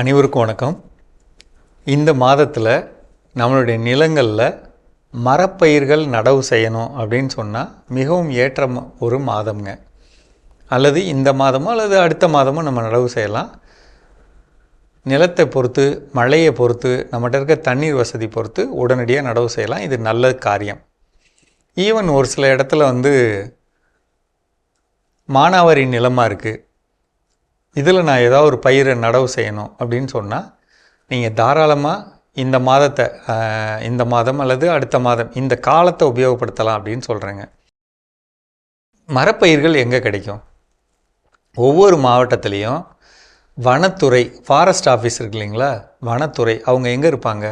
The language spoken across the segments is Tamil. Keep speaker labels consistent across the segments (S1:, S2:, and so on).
S1: அனைவருக்கும் வணக்கம். இந்த மாதத்தில் நம்மளுடைய நிலங்களில் மரப்பயிர்கள் நடவு செய்யணும் அப்படின்னு சொன்னால் மிகவும் ஏற்ற ஒரு மாதம்ங்க. அல்லது இந்த மாதமோ அல்லது அடுத்த மாதமோ நம்ம நடவு செய்யலாம். நிலத்தை பொறுத்து மழையை பொறுத்து நம்மகிட்ட இருக்க தண்ணீர் வசதி பொறுத்து உடனடியாக நடவு செய்யலாம். இது நல்ல காரியம். ஈவன் ஒரு சில இடத்துல வந்து மானாவாரி நிலமாக இருக்குது இதில் நான் ஏதாவது ஒரு பயிரை நடவு செய்யணும் அப்படின்னு சொன்னால் நீங்கள் தாராளமாக இந்த மாதத்தை இந்த மாதம் அல்லது அடுத்த மாதம் இந்த காலத்தை உபயோகப்படுத்தலாம் அப்படின்னு சொல்கிறேங்க மரப்பயிர்கள் எங்கே கிடைக்கும்? ஒவ்வொரு மாவட்டத்துலேயும் வனத்துறை ஃபாரஸ்ட் ஆஃபீஸ் இருக்கு இல்லைங்களா? வனத்துறை அவங்க எங்கே இருப்பாங்க?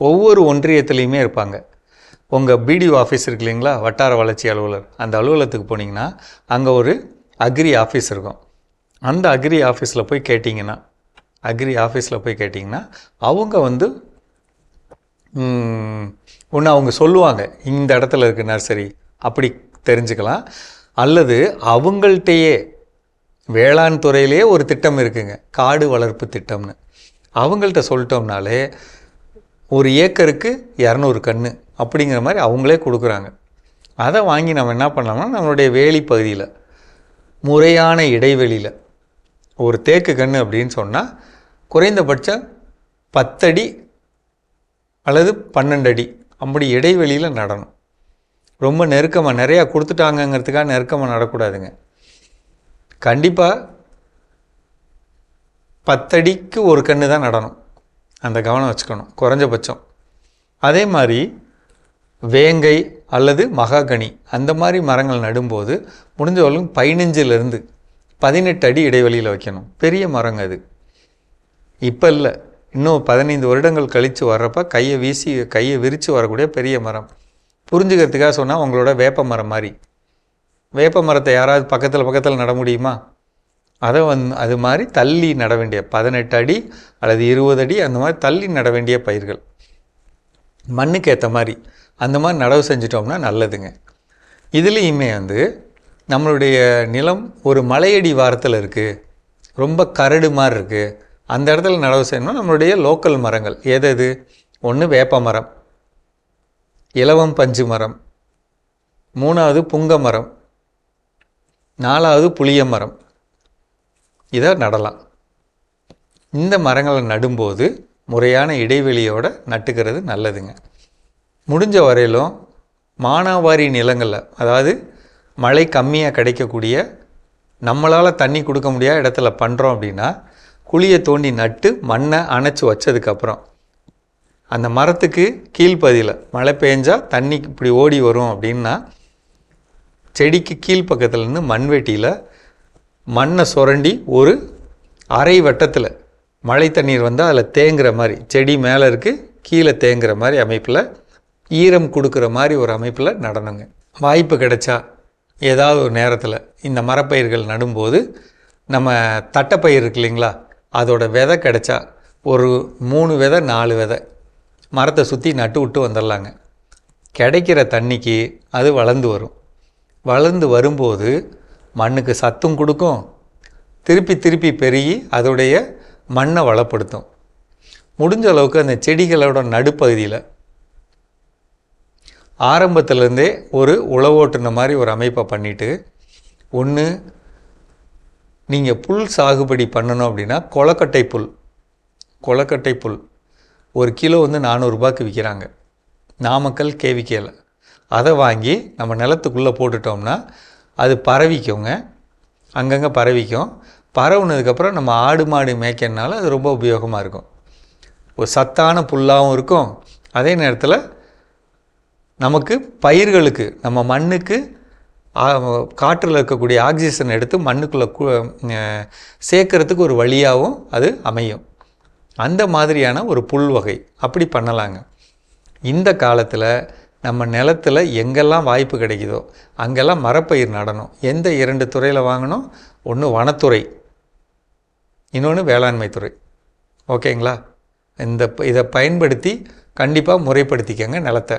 S1: ஒவ்வொரு ஒன்றியத்துலேயுமே இருப்பாங்க. உங்கள் பிடிஓ ஆஃபீஸ் இருக்கு இல்லைங்களா? வட்டார வளர்ச்சி அலுவலர். அந்த அலுவலகத்துக்கு போனீங்கன்னா அங்கே ஒரு அக்ரி ஆஃபீஸ் இருக்கும். அந்த அக்ரி ஆஃபீஸில் போய் கேட்டிங்கன்னா அக்ரி ஆஃபீஸில் போய் கேட்டிங்கன்னா அவங்க வந்து ஒன்று அவங்க சொல்லுவாங்க இந்த இடத்துல இருக்குது நர்சரி அப்படி தெரிஞ்சுக்கலாம். அல்லது அவங்கள்ட்டையே வேளாண் துறையிலே ஒரு திட்டம் இருக்குங்க காடு வளர்ப்பு திட்டம்னு. அவங்கள்ட்ட சொல்லிட்டோம்னாலே ஒரு ஏக்கருக்கு இரநூறு கன்று அப்படிங்கிற மாதிரி அவங்களே கொடுக்குறாங்க. அதை வாங்கி நம்ம என்ன பண்ணலாம்னா நம்மளுடைய வேலி பகுதியில் முறையான இடைவெளியில் ஒரு தேக்கு கன்று அப்படின்னு சொன்னால் குறைந்தபட்சம் பத்தடி அல்லது பன்னெண்டு அடி அப்படி இடைவெளியில் நடணும். ரொம்ப நெருக்கமாக நிறையா கொடுத்துட்டாங்கங்கிறதுக்காக நெருக்கமாக நடக்கூடாதுங்க. கண்டிப்பாக பத்தடிக்கு ஒரு கன்று தான் நடணும். அந்த கவனம் வச்சுக்கணும். குறைஞ்சபட்சம். அதே மாதிரி வேங்கை அல்லது மகாகனி அந்த மாதிரி மரங்கள் நடும்போது முடிஞ்சவளும் பதினஞ்சிலிருந்து பதினெட்டு அடி இடைவெளியில் வைக்கணும். பெரிய மரங்க அது. இப்போ இல்லை. இன்னும் பதினைந்து வருடங்கள் கழித்து வர்றப்ப கையை வீசி கையை விரித்து வரக்கூடிய பெரிய மரம். புரிஞ்சுக்கிறதுக்காக சொன்னால் உங்களோட வேப்ப மரம் மாதிரி. வேப்ப மரத்தை யாராவது பக்கத்தில் பக்கத்தில் நட முடியுமா? அதை வந்து அது மாதிரி தள்ளி நட வேண்டிய பதினெட்டு அடி அல்லது இருபது அடி அந்த மாதிரி தள்ளி நட வேண்டிய பயிர்கள். மண்ணுக்கு ஏற்ற மாதிரி. அந்த மாதிரி நடவு செஞ்சிட்டோம்னா நல்லதுங்க. இதுலேயுமே வந்து நம்மளுடைய நிலம் ஒரு மலையடி வாரத்தில் இருக்குது ரொம்ப கரடு மாதிரி இருக்குது அந்த இடத்துல நடவு செய்யணும்னா நம்மளுடைய லோக்கல் மரங்கள். எது எது ஒன்று வேப்ப மரம். இலவம் பஞ்சு மரம். மூணாவது புங்க மரம். நாலாவது புளிய மரம். இதை நடலாம். இந்த மரங்களை நடும்போது முறையான இடைவெளியோடு நட்டுக்கிறது நல்லதுங்க. முடிஞ்ச வரையிலும் மானாவாரி நிலங்களில் அதாவது மழை கம்மியாக கிடைக்கக்கூடிய நம்மளால் தண்ணி கொடுக்க முடியாத இடத்துல பண்ணுறோம் அப்படின்னா குழியை தோண்டி நட்டு மண்ணை அணைச்சி வச்சதுக்கப்புறம் அந்த மரத்துக்கு கீழ்ப்பதியில் மழை பெஞ்சால் தண்ணி இப்படி ஓடி வரும் அப்படின்னா செடிக்கு கீழ்ப்பக்கத்துலேருந்து மண்வெட்டியில் மண்ணை சுரண்டி ஒரு அரை வட்டத்தில் மழை தண்ணீர் வந்தால் அதில் தேங்குற மாதிரி செடி மேலே இருக்குது கீழே தேங்குற மாதிரி அமைப்பில் ஈரம் கொடுக்குற மாதிரி ஒரு அமைப்பில் நடனங்க வாய்ப்பு கிடைச்சா ஏதாவது ஒரு நேரத்தில் இந்த மரப்பயிர்கள் நடும்போது நம்ம தட்டைப்பயிர் இருக்கு இல்லைங்களா? அதோட விதை கிடச்சா ஒரு மூணு விதை நாலு விதை மரத்தை சுற்றி நட்டு விட்டு வந்துடலாங்க. கிடைக்கிற தண்ணிக்கு அது வளர்ந்து வரும். வளர்ந்து வரும்போது மண்ணுக்கு சத்தும் கொடுக்கும். திருப்பி திருப்பி பெருகி அதோடைய மண்ணை வளப்படுத்தும். முடிஞ்ச அளவுக்கு அந்த செடிகளோட நடுப்பகுதியில் ஆரம்பத்திலேருந்தே ஒரு உழவோட்டுன மாதிரி ஒரு அமைப்பை பண்ணிவிட்டு ஒன்று நீங்கள் புல் சாகுபடி பண்ணணும் அப்படின்னா கொலக்கட்டை புல். கொலக்கட்டை புல். ஒரு கிலோ வந்து நானூறுரூபாய்க்கு விற்கிறாங்க நாமக்கல் கேவிக்கையில் அதை வாங்கி நம்ம நிலத்துக்குள்ளே போட்டுட்டோம்னா அது பரவிக்குங்க. அங்கங்கே பரவிக்கும். பரவுனதுக்கப்புறம் நம்ம ஆடு மாடு மேய்க்கிறதுனால அது ரொம்ப உபயோகமாக இருக்கும். ஒரு சத்தான புல்லாகவும் இருக்கும். அதே நேரத்தில் நமக்கு பயிர்களுக்கு நம்ம மண்ணுக்கு காற்றில் இருக்கக்கூடிய ஆக்சிஜன் எடுத்து மண்ணுக்குள்ளே கு- சேர்க்கறதுக்கு ஒரு வழியாகவும் அது அமையும். அந்த மாதிரியான ஒரு புல் வகை அப்படி பண்ணலாங்க. இந்த காலத்தில் நம்ம நிலத்தில் எங்கெல்லாம் வாய்ப்பு கிடைக்குதோ அங்கெல்லாம் மரப்பயிர் நடணும். எந்த இரண்டு துறையில் வாங்கணும்? ஒன்று வனத்துறை இன்னொன்று வேளாண்மை துறை. ஓகேங்களா? இந்த இதை பயன்படுத்தி கண்டிப்பாக முறைப்படுத்திக்கங்க நிலத்தை.